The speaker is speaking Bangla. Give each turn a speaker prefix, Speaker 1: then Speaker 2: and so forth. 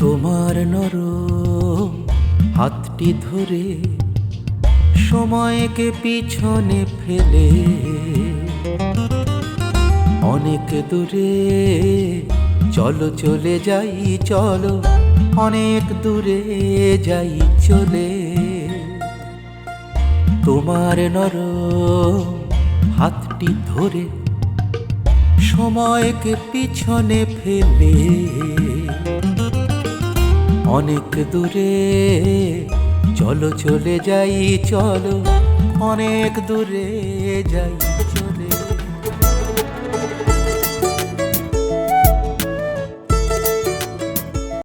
Speaker 1: তোমার নর, হাতটি ধরে সময়কে পিছনে ফেলে। অনেক দূরে, চলো, চলে যাই, চলো। অনেক দূরে যাই, চলে। তোমার নর, হাতটি ধরে সময়কে পিছনে ফেলে। অনেক দূরে। চলো চলে যাই চলো অনেক দূরে যাই।